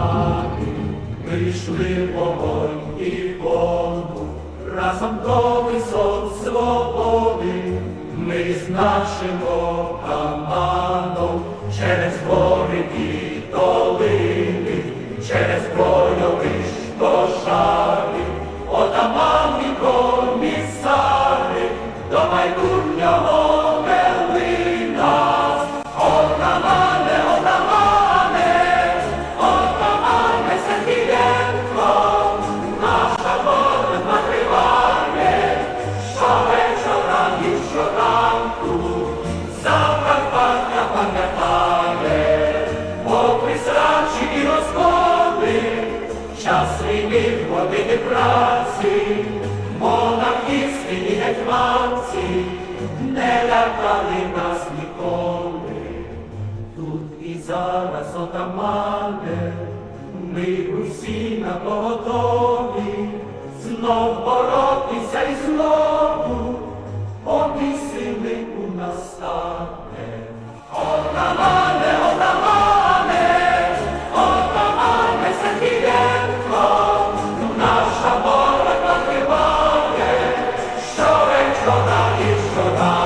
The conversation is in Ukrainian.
козаки прийшли в огонь і бомбу, разом до висот свободи, ми з нашим отаманом війни години праці, монархісти і гетьманці не лякали нас ніколи. Тут і зараз отамане, ми усі на поготові, шкода і шкода.